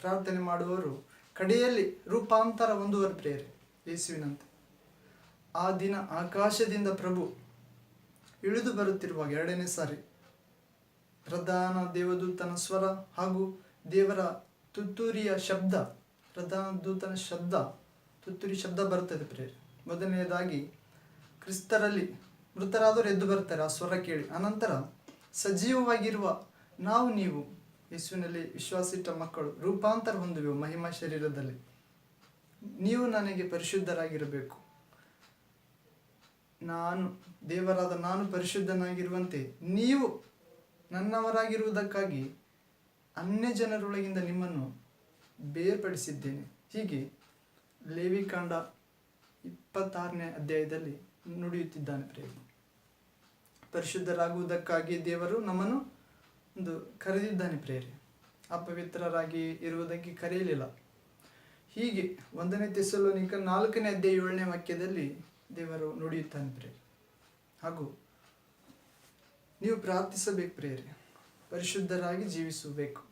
ಪ್ರಾರ್ಥನೆ ಮಾಡುವವರು ಕಡೆಯಲ್ಲಿ ರೂಪಾಂತರ ಹೊಂದುವರು ಪ್ರೇರೆ ಯೇಸುವಿನಂತೆ. ಆ ದಿನ ಆಕಾಶದಿಂದ ಪ್ರಭು ಇಳಿದು ಬರುತ್ತಿರುವಾಗ ಎರಡನೇ ಸಾರಿ ಪ್ರಧಾನ ದೇವದೂತನ ಸ್ವರ ಹಾಗೂ ದೇವರ ತುತ್ತೂರಿಯ ಶಬ್ದ, ಪ್ರಧಾನ ದೂತನ ಶಬ್ದ, ತುತ್ತೂರಿ ಶಬ್ದ ಬರುತ್ತದೆ ಪ್ರೇರೆ ಮೊದಲನೆಯದಾಗಿ ಕ್ರಿಸ್ತರಲ್ಲಿ ಮೃತರಾದವರು ಎದ್ದು ಬರ್ತಾರೆ ಆ ಸ್ವರ ಕೇಳಿ. ಅನಂತರ ಸಜೀವವಾಗಿರುವ ನಾವು ನೀವು ಯೇಸುವಿನಲ್ಲಿ ವಿಶ್ವಾಸಿಟ್ಟ ಮಕ್ಕಳು, ರೂಪಾಂತರ ಹೊಂದುವೆವು ಮಹಿಮಾ ಶರೀರದಲ್ಲಿ. ನೀವು ನನಗೆ ಪರಿಶುದ್ಧರಾಗಿರಬೇಕು. ನಾನು, ದೇವರಾದ ನಾನು ಪರಿಶುದ್ಧನಾಗಿರುವಂತೆ ನೀವು ನನ್ನವರಾಗಿರುವುದಕ್ಕಾಗಿ ಅನ್ಯ ಜನರೊಳಗಿಂದ ನಿಮ್ಮನ್ನು ಬೇರ್ಪಡಿಸಿದ್ದೇನೆ. ಹೀಗೆ ಲೇವಿಕಾಂಡ ಇಪ್ಪತ್ತಾರನೇ ಅಧ್ಯಾಯದಲ್ಲಿ ನುಡಿಯುತ್ತಿದ್ದಾನೆ ಪ್ರೇಮ ಪರಿಶುದ್ಧರಾಗುವುದಕ್ಕಾಗಿ ದೇವರು ನಮ್ಮನ್ನು ಒಂದು ಕರೆದಿದ್ದಾನೆ ಪ್ರೇರೆ ಅಪವಿತ್ರರಾಗಿ ಇರುವುದಕ್ಕೆ ಕರೆಯಲಿಲ್ಲ. ಹೀಗೆ ಒಂದನೇ ತೆಸಲೋನಿಕ ನಾಲ್ಕನೇ ಅಧ್ಯಾಯ ಏಳನೇ ವಾಕ್ಯದಲ್ಲಿ ದೇವರು ನುಡಿಯುತ್ತಾನೆ ಪ್ರೇರೆ ಹಾಗೂ ನೀವು ಪ್ರಾರ್ಥಿಸಬೇಕು ಪ್ರೇರೆ ಪರಿಶುದ್ಧರಾಗಿ ಜೀವಿಸಬೇಕು.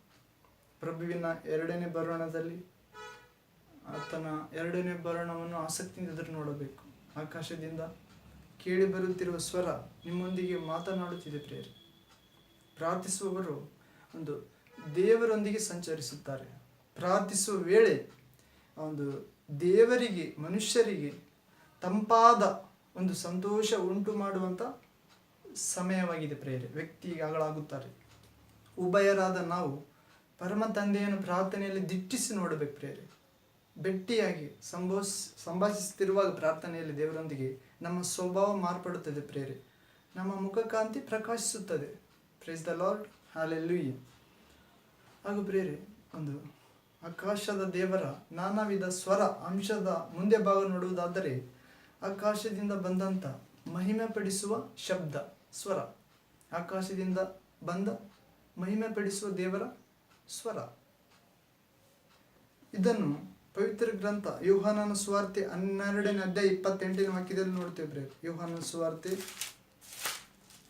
ಪ್ರಭುವಿನ ಎರಡನೇ ಬರೋಣದಲ್ಲಿ ಆತನ ಎರಡನೇ ಬರೋಣವನ್ನು ಆಸಕ್ತಿಯಿಂದ ಎದುರು ನೋಡಬೇಕು ಆಕಾಶದಿಂದ ಕೇಳಿ ಬರುತ್ತಿರುವ ಸ್ವರ ನಿಮ್ಮೊಂದಿಗೆ ಮಾತನಾಡುತ್ತಿದೆ ಪ್ರೇರೆ ಪ್ರಾರ್ಥಿಸುವವರು ಒಂದು ದೇವರೊಂದಿಗೆ ಸಂಚರಿಸುತ್ತಾರೆ. ಪ್ರಾರ್ಥಿಸುವ ವೇಳೆ ಒಂದು ದೇವರಿಗೆ, ಮನುಷ್ಯರಿಗೆ ತಂಪಾದ ಒಂದು ಸಂತೋಷ ಉಂಟು ಮಾಡುವಂಥ ಸಮಯವಾಗಿದೆ ಪ್ರೇರೆ ವ್ಯಕ್ತಿಗಳಾಗುತ್ತಾರೆ ಉಭಯರಾದ ನಾವು ಪರಮ ತಂದೆಯನ್ನು ಪ್ರಾರ್ಥನೆಯಲ್ಲಿ ದಿಟ್ಟಿಸಿ ನೋಡಬೇಕು ಪ್ರೇರೆ ಬೆಟ್ಟಿಯಾಗಿ ಸಂಭೋಸ್, ಸಂಭಾಷಿಸುತ್ತಿರುವಾಗ ಪ್ರಾರ್ಥನೆಯಲ್ಲಿ ದೇವರೊಂದಿಗೆ ನಮ್ಮ ಸ್ವಭಾವ ಮಾರ್ಪಡುತ್ತದೆ ಪ್ರೇರೆ ನಮ್ಮ ಮುಖಕಾಂತಿ ಪ್ರಕಾಶಿಸುತ್ತದೆ. ಪ್ರೇಸ್ ದ ಲಾರ್ಡ್ ಹಾಲೆಲ್ಲೂಯ್ಯ ಹಾಗೂ ಪ್ರೇರೆ ಒಂದು ಆಕಾಶದ ದೇವರ ನಾನಾ ವಿಧ ಸ್ವರ ಅಂಶದ ಮುಂದೆ ಭಾಗ ನೋಡುವುದಾದರೆ, ಆಕಾಶದಿಂದ ಬಂದಂಥ ಮಹಿಮೆ ಪಡಿಸುವ ಶಬ್ದ, ಸ್ವರ. ಆಕಾಶದಿಂದ ಬಂದ ಮಹಿಮೆ ಪಡಿಸುವ ದೇವರ ಸ್ವರ. ಇದನ್ನು ಪವಿತ್ರ ಗ್ರಂಥ ಯೋಹಾನನ ಸುವಾರ್ತೆ ಹನ್ನೆರಡನೇ ಅಧ್ಯಾಯ ಇಪ್ಪತ್ತೆಂಟನೇ ವಾಕ್ಯದಲ್ಲಿ ನೋಡ್ತೇವೆ ಬ್ರೇಕ್ ಯೋಹಾನನ ಸುವಾರ್ತೆ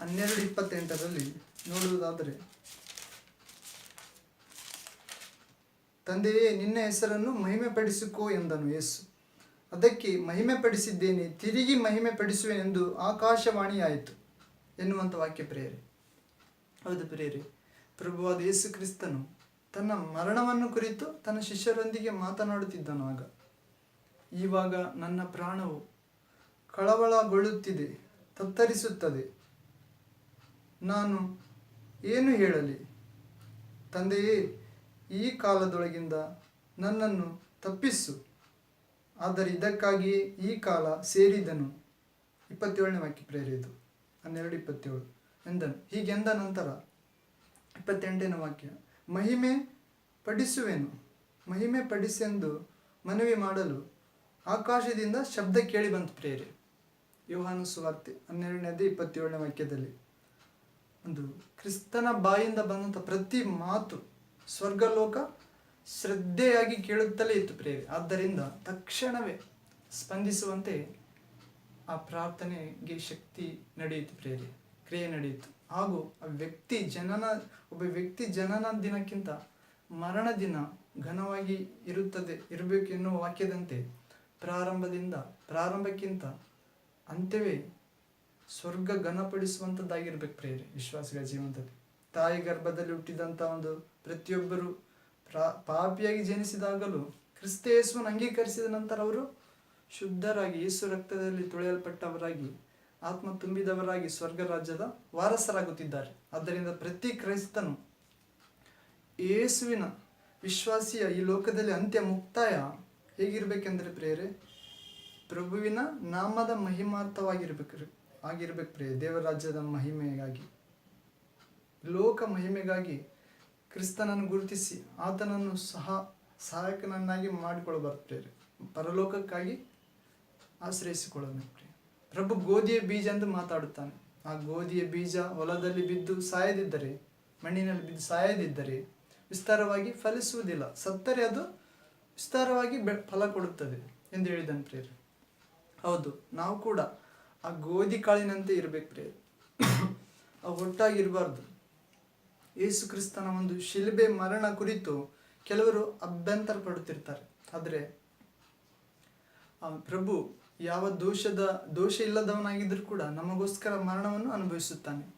ಹನ್ನೆರಡು ಇಪ್ಪತ್ತೆಂಟರಲ್ಲಿ ನೋಡುವುದಾದರೆ, ತಂದೆಯೇ, ನಿನ್ನ ಹೆಸರನ್ನು ಮಹಿಮೆ ಪಡಿಸಿಕೋ ಎಂದನು ಯೇಸು. ಅದಕ್ಕೆ ಮಹಿಮೆ ಪಡಿಸಿದ್ದೇನೆ ತಿರುಗಿ ಮಹಿಮೆ ಪಡಿಸುವೆನೆಂದು ಆಕಾಶವಾಣಿಯಾಯಿತು ಎನ್ನುವಂಥ ವಾಕ್ಯ ಪ್ರೇರೆ ಹೌದು ಪ್ರೇರೆ ಪ್ರಭುವಾದ ಯೇಸು ಕ್ರಿಸ್ತನು ತನ್ನ ಮರಣವನ್ನು ಕುರಿತು ತನ್ನ ಶಿಷ್ಯರೊಂದಿಗೆ ಮಾತನಾಡುತ್ತಿದ್ದನು ಆಗ. ಈವಾಗ ನನ್ನ ಪ್ರಾಣವು ಕಳವಳಗೊಳ್ಳುತ್ತಿದೆ, ತತ್ತರಿಸುತ್ತದೆ. ನಾನು ಏನು ಹೇಳಲಿ? ತಂದೆಯೇ, ಈ ಕಾಲದೊಳಗಿಂದ ನನ್ನನ್ನು ತಪ್ಪಿಸು. ಆದರೆ ಇದಕ್ಕಾಗಿಯೇ ಈ ಕಾಲ ಸೇರಿದನು. ಇಪ್ಪತ್ತೇಳನೇ ವಾಕ್ಯ ಪ್ರೇರಿದು ಹನ್ನೆರಡು ಇಪ್ಪತ್ತೇಳು. ಎಂದನು. ಹೀಗೆಂದ ನಂತರ ಇಪ್ಪತ್ತೆಂಟನೇ ವಾಕ್ಯ. ಮಹಿಮೆ ಪಡಿಸುವೆನು. ಮಹಿಮೆ ಪಡಿಸೆಂದು ಮನವಿ ಮಾಡಲು ಆಕಾಶದಿಂದ ಶಬ್ದ ಕೇಳಿ ಬಂತು ಪ್ರೇರೆ. ಯೋಹಾನು ಸುವಾರ್ತೆ ಹನ್ನೆರಡನೇದು ಇಪ್ಪತ್ತೇಳನೇ ವಾಕ್ಯದಲ್ಲಿ. ಒಂದು ಕ್ರಿಸ್ತನ ಬಾಯಿಂದ ಬಂದಂಥ ಪ್ರತಿ ಮಾತು ಸ್ವರ್ಗಲೋಕ ಶ್ರದ್ಧೆಯಾಗಿ ಕೇಳುತ್ತಲೇ ಇತ್ತು ಪ್ರೇರಿ ಆದ್ದರಿಂದ ತಕ್ಷಣವೇ ಸ್ಪಂದಿಸುವಂತೆ ಆ ಪ್ರಾರ್ಥನೆಗೆ ಶಕ್ತಿ ನಡೆಯಿತು ಪ್ರೇರೆ ಕ್ರಿಯೆ ನಡೆಯಿತು. ಹಾಗೂ ಆ ವ್ಯಕ್ತಿ ಜನನ, ಒಬ್ಬ ವ್ಯಕ್ತಿ ಜನನ ದಿನಕ್ಕಿಂತ ಮರಣ ದಿನ ಘನವಾಗಿ ಇರುತ್ತದೆ, ಇರಬೇಕು ಎನ್ನುವ ವಾಕ್ಯದಂತೆ ಪ್ರಾರಂಭದಿಂದ ಪ್ರಾರಂಭಕ್ಕಿಂತ ಅಂತ್ಯವೇ ಸ್ವರ್ಗ ಘನಪಡಿಸುವಂಥದ್ದಾಗಿರ್ಬೇಕು ಪ್ರೇರೆ ವಿಶ್ವಾಸಿಗಳ ಜೀವನದಲ್ಲಿ. ತಾಯಿ ಗರ್ಭದಲ್ಲಿ ಹುಟ್ಟಿದಂಥ ಒಂದು ಪ್ರತಿಯೊಬ್ಬರು ಪ್ರಾ, ಪಾಪಿಯಾಗಿ ಜನಿಸಿದಾಗಲೂ ಕ್ರಿಸ್ತ ಯೇಸುವನ್ನು ಅಂಗೀಕರಿಸಿದ ನಂತರ ಅವರು ಶುದ್ಧರಾಗಿ ಯೇಸು ರಕ್ತದಲ್ಲಿ ತುಳಿಯಲ್ಪಟ್ಟವರಾಗಿ, ಆತ್ಮ ತುಂಬಿದವರಾಗಿ ಸ್ವರ್ಗ ರಾಜ್ಯದ ವಾರಸರಾಗುತ್ತಿದ್ದಾರೆ. ಆದ್ದರಿಂದ ಪ್ರತಿ ಕ್ರೈಸ್ತನು ಯೇಸುವಿನ ವಿಶ್ವಾಸಿಯ ಈ ಲೋಕದಲ್ಲಿ ಅಂತ್ಯ ಮುಕ್ತಾಯ ಹೇಗಿರ್ಬೇಕೆಂದ್ರೆ ಪ್ರೇರೆ ಪ್ರಭುವಿನ ನಾಮದ ಮಹಿಮಾರ್ಥವಾಗಿರ್ಬೇಕು. ಆಗಿರ್ಬೇಕು ಪ್ರಿಯ ದೇವರಾಜ್ಯದ ಮಹಿಮೆಗಾಗಿ, ಲೋಕ ಮಹಿಮೆಗಾಗಿ ಕ್ರಿಸ್ತನನ್ನು ಗುರುತಿಸಿ ಆತನನ್ನು ಸಹ ಸಹಾಯಕನನ್ನಾಗಿ ಮಾಡಿಕೊಳ್ಳಬಾರ್ದು ಪ್ರಿಯ ಪರಲೋಕಕ್ಕಾಗಿ ಆಶ್ರಯಿಸಿಕೊಳ್ಳಬೇಕು ಪ್ರಿಯ ಪ್ರಭು ಗೋಧಿಯ ಬೀಜ ಎಂದು ಮಾತಾಡುತ್ತಾನೆ. ಆ ಗೋಧಿಯ ಬೀಜ ಹೊಲದಲ್ಲಿ ಬಿದ್ದು ಸಾಯದಿದ್ದರೆ, ಮಣ್ಣಿನಲ್ಲಿ ಬಿದ್ದು ಸಾಯದಿದ್ದರೆ ವಿಸ್ತಾರವಾಗಿ ಫಲಿಸುವುದಿಲ್ಲ. ಸತ್ತರೆ ಅದು ವಿಸ್ತಾರವಾಗಿ ಬೆ, ಫಲ ಕೊಡುತ್ತದೆ ಎಂದು ಹೇಳಿದನು ಪ್ರಿಯರು ಹೌದು, ನಾವು ಕೂಡ ಆ ಗೋಧಿ ಕಾಳಿನಂತೆ ಇರಬೇಕು ಪ್ರಿಯ ಆ ಒಟ್ಟಾಗಿರಬಾರ್ದು. ಯೇಸು ಕ್ರಿಸ್ತನ ಒಂದು ಶಿಲ್ಬೆ ಮರಣ ಕುರಿತು ಕೆಲವರು ಅಭ್ಯಂತರ ಪಡುತ್ತಿರ್ತಾರೆ. ಆದರೆ, ಆ ಪ್ರಭು ಯಾವ ದೋಷದ, ದೋಷ ಇಲ್ಲದವನಾಗಿದ್ದರೂ ಕೂಡ ನಮಗೋಸ್ಕರ ಮರಣವನ್ನು ಅನುಭವಿಸುತ್ತಾನೆ.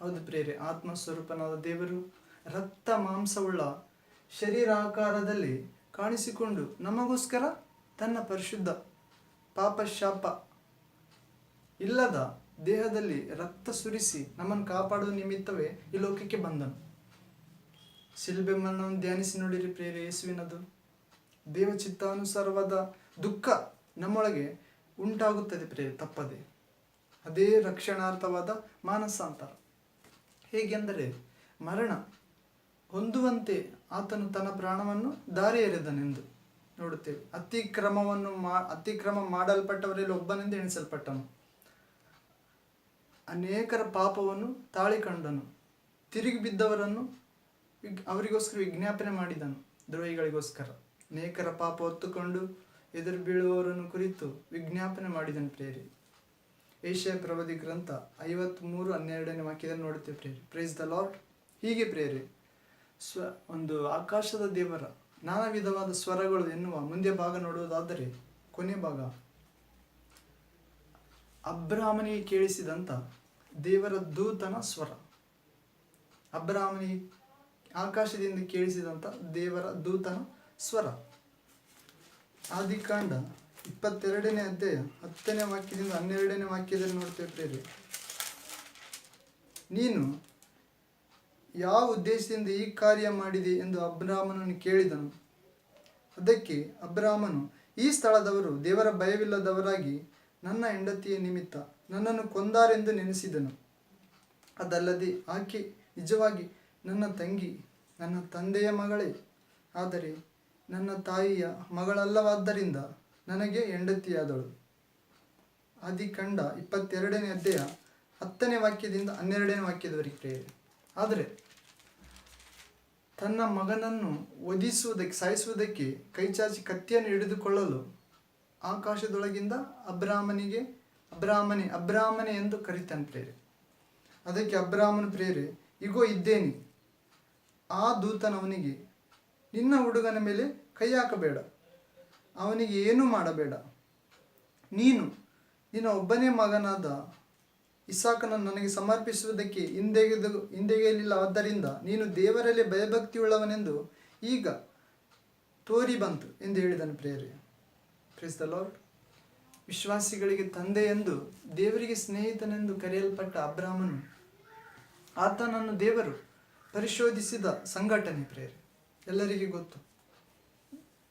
ಹೌದು ಪ್ರೇರೆ ಆತ್ಮ ಸ್ವರೂಪನಾದ ದೇವರು ರಕ್ತ ಮಾಂಸವುಳ್ಳ ಶರೀರಾಕಾರದಲ್ಲಿ ಕಾಣಿಸಿಕೊಂಡು ನಮಗೋಸ್ಕರ ತನ್ನ ಪರಿಶುದ್ಧ ಪಾಪ ಶಾಪ ಇಲ್ಲದ ದೇಹದಲ್ಲಿ ರಕ್ತ ಸುರಿಸಿ ನಮ್ಮನ್ನು ಕಾಪಾಡುವ ನಿಮಿತ್ತವೇ ಈ ಲೋಕಕ್ಕೆ ಬಂದನು. ಶಿಲ್ಬೆ ಧ್ಯಾನಿಸಿ ನೋಡಿರಿ ಪ್ರೇರೆ ಯೇಸುವಿನದು. ದೇವ ಚಿತ್ತಾನುಸಾರವಾದ ದುಃಖ ನಮ್ಮೊಳಗೆ ಉಂಟಾಗುತ್ತದೆ ಪ್ರೇರೆ ತಪ್ಪದೆ. ಅದೇ ರಕ್ಷಣಾರ್ಥವಾದ ಮಾನಸಾಂತರ. ಹೇಗೆಂದರೆ, ಮರಣ ಹೊಂದುವಂತೆ ಆತನು ತನ್ನ ಪ್ರಾಣವನ್ನು ದಾರಿ ಎರೆದನೆಂದು ನೋಡುತ್ತೇವೆ. ಅತಿಕ್ರಮವನ್ನು ಮಾ, ಅತಿಕ್ರಮ ಮಾಡಲ್ಪಟ್ಟವರಲ್ಲಿ ಒಬ್ಬನೆಂದು ಎಣಿಸಲ್ಪಟ್ಟನು. ಅನೇಕರ ಪಾಪವನ್ನು ತಾಳಿಕೊಂಡನು. ತಿರುಗಿ ಬಿದ್ದವರನ್ನು ಅವರಿಗೋಸ್ಕರ ವಿಜ್ಞಾಪನೆ ಮಾಡಿದನು. ದ್ರೋಹಿಗಳಿಗೋಸ್ಕರ. ಅನೇಕರ ಪಾಪ ಹೊತ್ತುಕೊಂಡು ಎದುರು ಬೀಳುವವರನ್ನು ಕುರಿತು ವಿಜ್ಞಾಪನೆ ಮಾಡಿದನು ಪ್ರೇರಿ ಏಷ್ಯಾ ಪ್ರವಾದಿ ಗ್ರಂಥ ಐವತ್ಮೂರು ಹನ್ನೆರಡನೇ ವಾಕ್ಯದಲ್ಲಿ ನೋಡುತ್ತೆ ಪ್ರೇರಿ ಪ್ರೇಸ್ ದ ಲಾರ್ಡ್ ಹೀಗೆ ಪ್ರೇರಿ ಸ್ವ, ಒಂದು ಆಕಾಶದ ದೇವರ ನಾನಾ ವಿಧವಾದ ಸ್ವರಗಳು ಎನ್ನುವ ಮುಂದೆ ಭಾಗ ನೋಡುವುದಾದರೆ, ಕೊನೆ ಭಾಗ, ಅಬ್ರಾಹ್ಮನಿಗೆ ಕೇಳಿಸಿದಂಥ ದೇವರ ದೂತನ ಸ್ವರ. ಅಬ್ರಾಹ್ಮನಿಗೆ ಆಕಾಶದಿಂದ ಕೇಳಿಸಿದಂಥ ದೇವರ ದೂತನ ಸ್ವರ. ಆದಿಕಾಂಡ ಇಪ್ಪತ್ತೆರಡನೇ ಅಧ್ಯಾಯ ಹತ್ತನೇ ವಾಕ್ಯದಿಂದ ಹನ್ನೆರಡನೇ ವಾಕ್ಯದಲ್ಲಿ ಪ್ರೇರಿ ನೀನು ಯಾವ ಉದ್ದೇಶದಿಂದ ಈ ಕಾರ್ಯ ಮಾಡಿದೆ ಎಂದು ಅಬ್ರಾಹ್ಮನನ್ನು ಕೇಳಿದನು. ಅದಕ್ಕೆ ಅಬ್ರಾಹ್ಮನು, ಈ ಸ್ಥಳದವರು ದೇವರ ಭಯವಿಲ್ಲದವರಾಗಿ ನನ್ನ ಹೆಂಡತಿಯ ನಿಮಿತ್ತ ನನ್ನನ್ನು ಕೊಂದಾರೆಂದು ನೆನೆಸಿದನು. ಅದಲ್ಲದೆ ಆಕೆ ನಿಜವಾಗಿ ನನ್ನ ತಂಗಿ, ನನ್ನ ತಂದೆಯ ಮಗಳೇ. ಆದರೆ ನನ್ನ ತಾಯಿಯ ಮಗಳಲ್ಲವಾದ್ದರಿಂದ ನನಗೆ ಹೆಂಡತಿಯಾದಳು. ಆದಿಕಂಡ ಇಪ್ಪತ್ತೆರಡನೇ ಅಧ್ಯಾಯ ಹತ್ತನೇ ವಾಕ್ಯದಿಂದ ಹನ್ನೆರಡನೇ ವಾಕ್ಯದವರೆಗೆ. ಕ್ರಿಯೆ ಆದರೆ ತನ್ನ ಮಗನನ್ನು ಒದಿಸುವುದಕ್ಕೆ ಸಾಯಿಸುವುದಕ್ಕೆ ಕೈಚಾಚಿ ಕತ್ತಿಯನ್ನು ಹಿಡಿದುಕೊಳ್ಳಲು ಆಕಾಶದೊಳಗಿಂದ ಅಬ್ರಾಹ್ಮನಿಗೆ ಅಬ್ರಾಹ್ಮನೆ ಅಬ್ರಾಹ್ಮನೆ ಎಂದು ಕರಿತಾನೆ ಪ್ರೇರೆ. ಅದಕ್ಕೆ ಅಬ್ರಾಹ್ಮನ ಪ್ರೇರೆ, ಇಗೋ ಇದ್ದೇನೆ. ಆ ದೂತನವನಿಗೆ ನಿನ್ನ ಹುಡುಗನ ಮೇಲೆ ಕೈ ಹಾಕಬೇಡ. ಅವನಿಗೆ ಏನೂ ಮಾಡಬೇಡ. ನೀನು ನಿನ್ನ ಒಬ್ಬನೇ ಮಗನಾದ ಇಸಾಕನನ್ನು ನನಗೆ ಸಮರ್ಪಿಸುವುದಕ್ಕೆ ಹಿಂದೆಗೆದು, ಹಿಂದೆಗೆಯಲಿಲ್ಲ. ಆದ್ದರಿಂದ ನೀನು ದೇವರಲ್ಲಿ ಭಯಭಕ್ತಿಯುಳ್ಳವನೆಂದು ಈಗ ತೋರಿ ಬಂತು ಎಂದು ಹೇಳಿದನು ಪ್ರೇರೆ. ಕ್ರಿಸ್ತ ಲಾರ್ಡ್ ವಿಶ್ವಾಸಿಗಳಿಗೆ ತಂದೆ ಎಂದು ದೇವರಿಗೆ ಸ್ನೇಹಿತನೆಂದು ಕರೆಯಲ್ಪಟ್ಟ ಅಬ್ರಾಹ್ಮನು ಆತನನ್ನು ದೇವರು ಪರಿಶೋಧಿಸಿದ ಸಂಘಟನೆ ಪ್ರೇರೆ. ಎಲ್ಲರಿಗೆ ಗೊತ್ತು.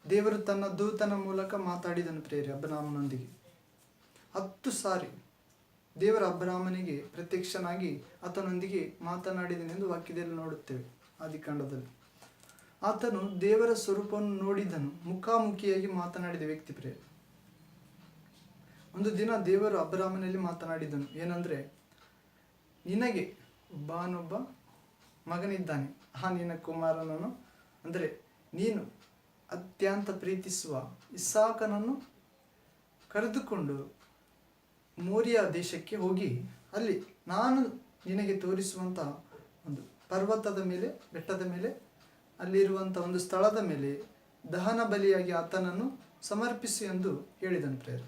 ದೇವರು ತನ್ನ ದೂತನ ಮೂಲಕ ಮಾತಾಡಿದನು ಪ್ರೇರೆ ಅಬ್ರಾಹ್ಮನೊಂದಿಗೆ ಹತ್ತು ಸಾರಿ ದೇವರ ಅಬ್ರಾಹ್ಮನಿಗೆ ಪ್ರತ್ಯಕ್ಷನಾಗಿ ಆತನೊಂದಿಗೆ ಮಾತನಾಡಿದನೆಂದು ವಾಕ್ಯದಲ್ಲಿ ನೋಡುತ್ತೇವೆ ಆದಿಕಾಂಡದಲ್ಲಿ ಆತನು ದೇವರ ಸ್ವರೂಪವನ್ನು ನೋಡಿದನು, ಮುಖಾಮುಖಿಯಾಗಿ ಮಾತನಾಡಿದ ವ್ಯಕ್ತಿ ಪ್ರೇರ. ಒಂದು ದಿನ ದೇವರು ಅಬ್ರಾಹ್ಮನಲ್ಲಿ ಮಾತನಾಡಿದನು. ಏನಂದ್ರೆ, ನಿನಗೆ ಒಬ್ಬನೊಬ್ಬ ಮಗನಿದ್ದಾನೆ. ಆ ನಿನ್ನ ಕುಮಾರನನ್ನು, ಅಂದರೆ ನೀನು ಅತ್ಯಂತ ಪ್ರೀತಿಸುವ ಇಸಾಕನನ್ನು ಕರೆದುಕೊಂಡು ಮೋರಿಯ ದೇಶಕ್ಕೆ ಹೋಗಿ, ಅಲ್ಲಿ ನಾನು ನಿನಗೆ ತೋರಿಸುವಂಥ ಒಂದು ಪರ್ವತದ ಮೇಲೆ, ಬೆಟ್ಟದ ಮೇಲೆ, ಅಲ್ಲಿರುವಂಥ ಒಂದು ಸ್ಥಳದ ಮೇಲೆ ದಹನ ಬಲಿಯಾಗಿ ಆತನನ್ನು ಸಮರ್ಪಿಸು ಎಂದು ಹೇಳಿದನು ಪ್ರೇರ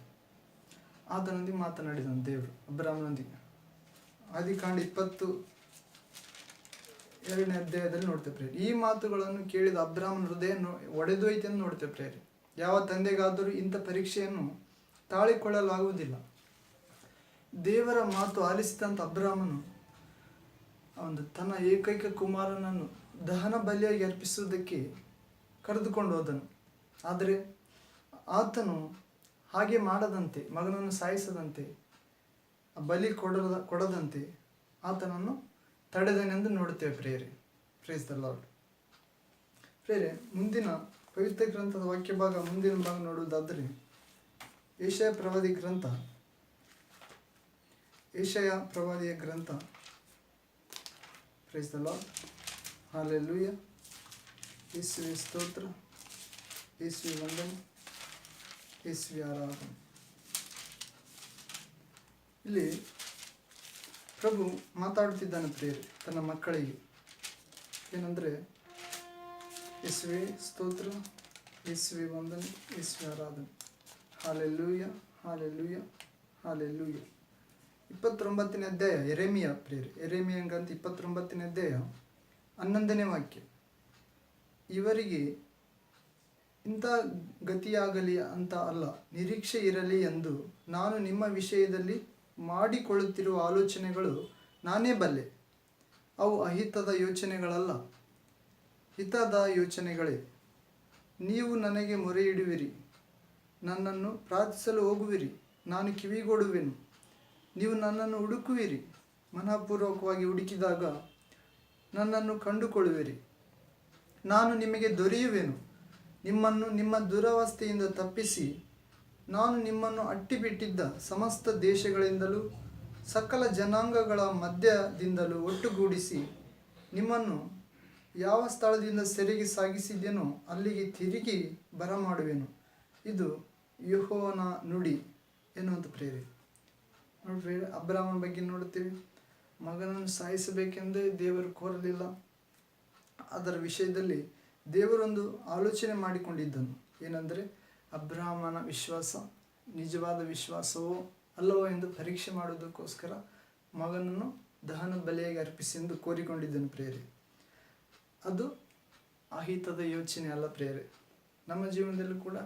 ಆತನೊಂದಿಗೆ ಮಾತನಾಡಿದನು ದೇವರು ಅಬ್ರಾಹ್ಮನೊಂದಿಗೆ ಆದಿಕಾಂಡ ಇಪ್ಪತ್ತು ಎರಡನೇ ಅಧ್ಯಾಯದಲ್ಲಿ ನೋಡ್ತೇವೆ ಪ್ರೇರಿ ಈ ಮಾತುಗಳನ್ನು ಕೇಳಿದ ಅಬ್ರಾಹ್ಮನ ಹೃದಯ ಒಡೆದೋಯ್ತು ಎಂದು ನೋಡ್ತೇವೆ ಪ್ರೇರಿ ಯಾವ ತಂದೆಗಾದರೂ ಇಂಥ ಪರೀಕ್ಷೆಯನ್ನು ತಾಳಿಕೊಳ್ಳಲಾಗುವುದಿಲ್ಲ. ದೇವರ ಮಾತು ಆಲಿಸಿದಂಥ ಅಬ್ರಾಹ್ಮನು ಒಂದು ತನ್ನ ಏಕೈಕ ಕುಮಾರನನ್ನು ದಹನ ಬಲಿಯಾಗಿ ಅರ್ಪಿಸುವುದಕ್ಕೆ ಕರೆದುಕೊಂಡು ಆದರೆ ಆತನು ಹಾಗೆ ಮಾಡದಂತೆ, ಮಗನನ್ನು ಸಾಯಿಸದಂತೆ, ಬಲಿ ಕೊಡದ, ಕೊಡದಂತೆ ಆತನನ್ನು ತಡೆದನೆಂದು ನೋಡುತ್ತೇವೆ ಪ್ರೇರೆ ಪ್ರೇಸ್ ದ ಲಾರ್ಡ್ ಪ್ರೇರೆ ಮುಂದಿನ ಪವಿತ್ರ ಗ್ರಂಥದ ವಾಕ್ಯ ಭಾಗ, ಮುಂದಿನ ಭಾಗ ನೋಡುವುದಾದರೆ, ಏಷಯ ಪ್ರವಾದಿ ಗ್ರಂಥ. ಏಷಯ ಪ್ರವಾದಿಯ ಗ್ರಂಥ. ಪ್ರೇಸ್ ದ ಲಾರ್ಡ್ ಹಾಲೆಲ್ಲೂಯ ಯೇಸುವೆ ಸ್ತೋತ್ರ. ಯೇಸುವೆ ವಂದನೆ. ಯೇಸುವೆ ಆರ್ ಇಲ್ಲಿ ಪ್ರಭು ಮಾತಾಡುತ್ತಿದ್ದಾನೆ ಪ್ರೇರಿ ತನ್ನ ಮಕ್ಕಳಿಗೆ. ಏನಂದರೆ, ಯೇಸುವೆ ಸ್ತೋತ್ರ, ಯೇಸುವೆ ವಂದನೆ, ಯೇಸುವೆ ಆರಾಧನೆ. ಹಾಲೆಲ್ಲೂಯ ಹಾಲೆಲ್ಲೂಯ ಹಾಲೆಲ್ಲೂಯ ಇಪ್ಪತ್ತೊಂಬತ್ತನೇ ಅಧ್ಯಾಯ ಎರೆಮಿಯ ಪ್ರೇರೆ ಎರೆಮಿಯಂಗಂತ ಇಪ್ಪತ್ತೊಂಬತ್ತನೇ ಅಧ್ಯಾಯ ಹನ್ನೊಂದನೇ ವಾಕ್ಯ. ಇವರಿಗೆ ಇಂಥ ಗತಿಯಾಗಲಿ ಅಂತ ಅಲ್ಲ, ನಿರೀಕ್ಷೆ ಇರಲಿ ಎಂದು ನಾನು ನಿಮ್ಮ ವಿಷಯದಲ್ಲಿ ಮಾಡಿಕೊಳ್ಳುತ್ತಿರುವ ಆಲೋಚನೆಗಳು ನಾನೇ ಬಲ್ಲೆ. ಅವು ಅಹಿತದ ಯೋಚನೆಗಳಲ್ಲ. ಹಿತದ ಯೋಚನೆಗಳೇ. ನೀವು ನನಗೆ ಮೊರೆ ಇಡುವಿರಿ ನನ್ನನ್ನು ಪ್ರಾರ್ಥಿಸಲು ಹೋಗುವಿರಿ. ನಾನು ಕಿವಿಗೊಡುವೆನು. ನೀವು ನನ್ನನ್ನು ಹುಡುಕುವಿರಿ. ಮನಃಪೂರ್ವಕವಾಗಿ ಹುಡುಕಿದಾಗ ನನ್ನನ್ನು ಕಂಡುಕೊಳ್ಳುವಿರಿ. ನಾನು ನಿಮಗೆ ದೊರೆಯುವೆನು. ನಿಮ್ಮನ್ನು ನಿಮ್ಮ ದುರವಸ್ಥೆಯಿಂದ ತಪ್ಪಿಸಿ. ನಾನು ನಿಮ್ಮನ್ನು ಅಟ್ಟಿಬಿಟ್ಟಿದ್ದ ಸಮಸ್ತ ದೇಶಗಳಿಂದಲೂ ಸಕಲ ಜನಾಂಗಗಳ ಮಧ್ಯದಿಂದಲೂ ಒಟ್ಟುಗೂಡಿಸಿ ನಿಮ್ಮನ್ನು ಯಾವ ಸ್ಥಳದಿಂದ ಸೆರೆಗೆ ಸಾಗಿಸಿದ್ದೇನೋ ಅಲ್ಲಿಗೆ ತಿರುಗಿ ಬರಮಾಡುವೆನು. ಇದು ಯುಹೋನ ನುಡಿ ಎನ್ನುವಂಥ ಪ್ರೇರೆ. ನೋಡ್ರಿ ಅಬ್ರಾಹ್ಮನ್ ಬಗ್ಗೆ ನೋಡುತ್ತೇವೆ. ಮಗನನ್ನು ಸಾಯಿಸಬೇಕೆಂದೇ ದೇವರು ಕೋರಲಿಲ್ಲ. ಅದರ ವಿಷಯದಲ್ಲಿ ದೇವರೊಂದು ಆಲೋಚನೆ ಮಾಡಿಕೊಂಡಿದ್ದನು. ಏನಂದರೆ, ಅಬ್ರಾಹ್ಮನ ವಿಶ್ವಾಸ, ನಿಜವಾದ ವಿಶ್ವಾಸವೋ ಅಲ್ಲವೋ ಎಂದು ಪರೀಕ್ಷೆ ಮಾಡುವುದಕ್ಕೋಸ್ಕರ ಮಗನನ್ನು ದಹನ ಬಲೆಯಾಗಿ ಅರ್ಪಿಸಿ ಎಂದು ಕೋರಿಕೊಂಡಿದ್ದನು ಪ್ರೇರೆ ಅದು ಅಹಿತದ ಯೋಚನೆ ಅಲ್ಲ ಪ್ರೇರೆ ನಮ್ಮ ಜೀವನದಲ್ಲೂ ಕೂಡ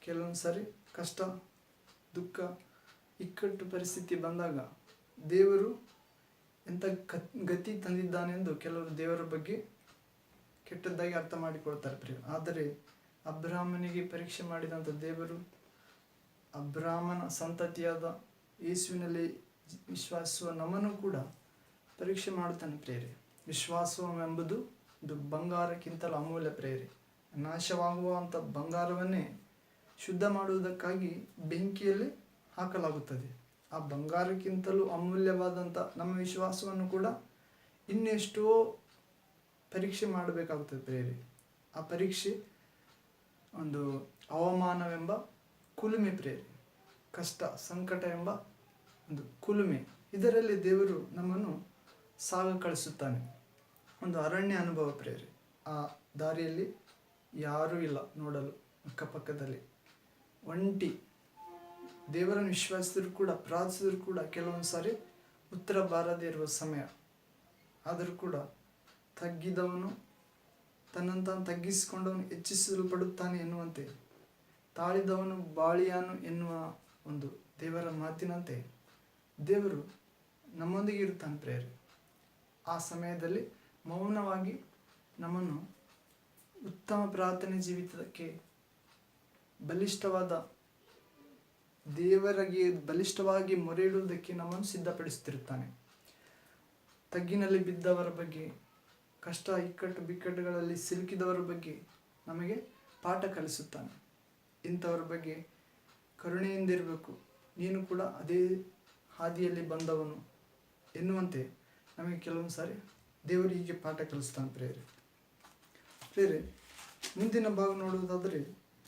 ಕೆಲವೊಂದು ಸಾರಿ ಕಷ್ಟ, ದುಃಖ, ಇಕ್ಕಟ್ಟು ಪರಿಸ್ಥಿತಿ ಬಂದಾಗ ದೇವರು ಎಂಥ ಗತಿ ತಂದಿದ್ದಾನೆಂದು ಕೆಲವರು ದೇವರ ಬಗ್ಗೆ ಕೆಟ್ಟದ್ದಾಗಿ ಅರ್ಥ ಮಾಡಿಕೊಳ್ತಾರೆ ಪ್ರಿಯ ಆದರೆ ಅಬ್ರಾಹ್ಮನಿಗೆ ಪರೀಕ್ಷೆ ಮಾಡಿದಂಥ ದೇವರು ಅಬ್ರಾಹ್ಮನ ಸಂತತಿಯಾದ ಯೇಸುವಿನಲ್ಲಿ ವಿಶ್ವಾಸಿಸುವ ನಮ್ಮನ್ನು ಕೂಡ ಪರೀಕ್ಷೆ ಮಾಡುತ್ತಾನೆ ಪ್ರೇರೆ ವಿಶ್ವಾಸವೆಂಬುದು ಇದು ಬಂಗಾರಕ್ಕಿಂತಲೂ ಅಮೂಲ್ಯ ಪ್ರೇರೆ ನಾಶವಾಗುವಂಥ ಬಂಗಾರವನ್ನೇ ಶುದ್ಧ ಮಾಡುವುದಕ್ಕಾಗಿ ಬೆಂಕಿಯಲ್ಲಿ ಹಾಕಲಾಗುತ್ತದೆ. ಆ ಬಂಗಾರಕ್ಕಿಂತಲೂ ಅಮೂಲ್ಯವಾದಂಥ ನಮ್ಮ ವಿಶ್ವಾಸವನ್ನು ಕೂಡ ಇನ್ನೆಷ್ಟೋ ಪರೀಕ್ಷೆ ಮಾಡಬೇಕಾಗುತ್ತದೆ ಪ್ರೇರಿ ಆ ಪರೀಕ್ಷೆ ಒಂದು ಅವಮಾನವೆಂಬ ಕುಲುಮೆ ಪ್ರೇರಿ. ಕಷ್ಟ, ಸಂಕಟ ಎಂಬ ಒಂದು ಕುಲುಮೆ. ಇದರಲ್ಲಿ ದೇವರು ನಮ್ಮನ್ನು ಸಾಗ ಕಳಿಸುತ್ತಾನೆ. ಒಂದು ಅರಣ್ಯ ಅನುಭವ ಪ್ರೇರೆ. ಆ ದಾರಿಯಲ್ಲಿ ಯಾರೂ ಇಲ್ಲ ನೋಡಲು ಅಕ್ಕಪಕ್ಕದಲ್ಲಿ. ಒಂಟಿ ದೇವರನ್ನು ವಿಶ್ವಾಸಿದ್ರು ಕೂಡ, ಪ್ರಾರ್ಥಿಸಿದ್ರು ಕೂಡ ಕೆಲವೊಂದು ಸಾರಿ ಉತ್ತರ ಬಾರದೇ ಇರುವ ಸಮಯ. ಆದರೂ ಕೂಡ ತಗ್ಗಿದವನು ತನ್ನನ್ನು ತಾನು ತಗ್ಗಿಸಿಕೊಂಡವನು ಹೆಚ್ಚಿಸಲ್ಪಡುತ್ತಾನೆ ಎನ್ನುವಂತೆ. ತಾಳಿದವನು ಬಾಳಿಯಾನು ಎನ್ನುವ ಒಂದು ದೇವರ ಮಾತಿನಂತೆ. ದೇವರು ನಮ್ಮೊಂದಿಗೆ ಇರುತ್ತಾನೆ ಪ್ರೇರಿ ಆ ಸಮಯದಲ್ಲಿ ಮೌನವಾಗಿ ನಮ್ಮನ್ನು ಉತ್ತಮ ಪ್ರಾರ್ಥನೆ ಜೀವಿತಕ್ಕೆ ಬಲಿಷ್ಠವಾದ ದೇವರಿಗೆ ಬಲಿಷ್ಠವಾಗಿ ಮೊರೆ ಇಡುವುದಕ್ಕೆ ನಮ್ಮನ್ನು ಸಿದ್ಧಪಡಿಸುತ್ತಿರುತ್ತಾನೆ. ತಗ್ಗಿನಲ್ಲಿ ಬಿದ್ದವರ ಬಗ್ಗೆ ಕಷ್ಟ ಇಕ್ಕಟ್ಟು ಬಿಕ್ಕಟ್ಟುಗಳಲ್ಲಿ ಸಿಲುಕಿದವರ ಬಗ್ಗೆ ನಮಗೆ ಪಾಠ ಕಲಿಸುತ್ತಾನೆ. ಇಂಥವ್ರ ಬಗ್ಗೆ ಕರುಣೆಯಿಂದಿರಬೇಕು. ನೀನು ಕೂಡ ಅದೇ ಹಾದಿಯಲ್ಲಿ ಬಂದವನು ಎನ್ನುವಂತೆ ನಮಗೆ ಕೆಲವೊಂದು ಸಾರಿ ದೇವರು ಹೀಗೆ ಪಾಠ ಕಲಿಸ್ತಾನೆ ಪ್ರೇರೆ ಪ್ರೇರೆ ಮುಂದಿನ ಭಾಗ ನೋಡುವುದಾದರೆ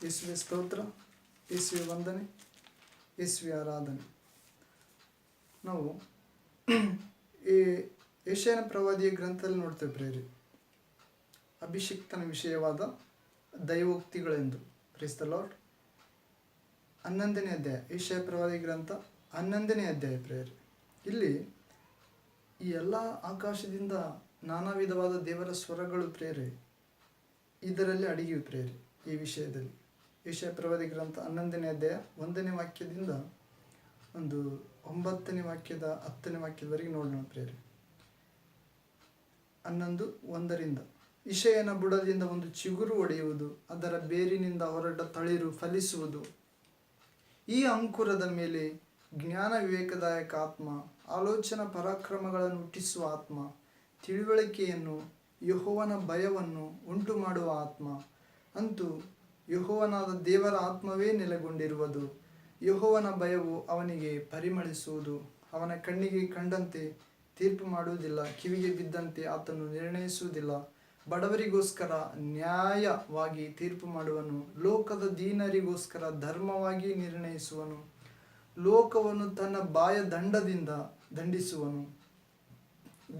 ಯೇಸುವೆ ಸ್ತೋತ್ರ ಯೇಸುವೆ ವಂದನೆ ಯೇಸುವೆ ಆರಾಧನೆ. ನಾವು ಈ ಏಷ್ಯಾನ ಪ್ರವಾದಿಯ ಗ್ರಂಥದಲ್ಲಿ ನೋಡ್ತೇವೆ ಪ್ರೇರಿ ಅಭಿಷಿಕ್ತನ ವಿಷಯವಾದ ದೈವೋಕ್ತಿಗಳೆಂದು. ಕ್ರಿಸ್ತ ಲಾರ್ಡ್ ಹನ್ನೊಂದನೇ ಅಧ್ಯಾಯ. ಏಷ್ಯಾ ಪ್ರವಾದಿ ಗ್ರಂಥ ಹನ್ನೊಂದನೇ ಅಧ್ಯಾಯ ಪ್ರೇರಿ ಇಲ್ಲಿ ಈ ಎಲ್ಲ ಆಕಾಶದಿಂದ ನಾನಾ ವಿಧವಾದ ದೇವರ ಸ್ವರಗಳು ಪ್ರೇರಿ ಇದರಲ್ಲಿ ಅಡಗಿವೆ ಪ್ರೇರಿ ಈ ವಿಷಯದಲ್ಲಿ. ಏಷ್ಯಾ ಪ್ರವಾದಿ ಗ್ರಂಥ ಹನ್ನೊಂದನೇ ಅಧ್ಯಾಯ ಒಂದನೇ ವಾಕ್ಯದಿಂದ ಒಂದು ಒಂಬತ್ತನೇ ವಾಕ್ಯದ ಹತ್ತನೇ ವಾಕ್ಯದವರೆಗೆ ನೋಡೋಣ ಪ್ರೇರೆ ಹನ್ನೊಂದು, ಒಂದರಿಂದ. ವಿಷಯನ ಬುಡದಿಂದ ಒಂದು ಚಿಗುರು ಒಡೆಯುವುದು, ಅದರ ಬೇರಿನಿಂದ ಹೊರಟ ತಳಿರು ಫಲಿಸುವುದು. ಈ ಅಂಕುರದ ಮೇಲೆ ಜ್ಞಾನ ವಿವೇಕದಾಯಕ ಆತ್ಮ, ಆಲೋಚನಾ ಪರಾಕ್ರಮಗಳನ್ನು ಹುಟ್ಟಿಸುವ ಆತ್ಮ, ತಿಳುವಳಿಕೆಯನ್ನು, ಯಹೋವನ ಭಯವನ್ನು ಉಂಟು ಮಾಡುವ ಆತ್ಮ. ಅಂತೂ ಯಹೋವನಾದ ದೇವರ ಆತ್ಮವೇ ನೆಲೆಗೊಂಡಿರುವುದು. ಯಹೋವನ ಭಯವು ಅವನಿಗೆ ಪರಿಮಳಿಸುವುದು. ಅವನ ಕಣ್ಣಿಗೆ ಕಂಡಂತೆ ತೀರ್ಪು ಮಾಡುವುದಿಲ್ಲ, ಕಿವಿಗೆ ಬಿದ್ದಂತೆ ಆತನು ನಿರ್ಣಯಿಸುವುದಿಲ್ಲ. ಬಡವರಿಗೋಸ್ಕರ ನ್ಯಾಯವಾಗಿ ತೀರ್ಪು ಮಾಡುವನು, ಲೋಕದ ದೀನರಿಗೋಸ್ಕರ ಧರ್ಮವಾಗಿ ನಿರ್ಣಯಿಸುವನು, ಲೋಕವನ್ನು ತನ್ನ ಬಾಯ ದಂಡದಿಂದ ದಂಡಿಸುವನು,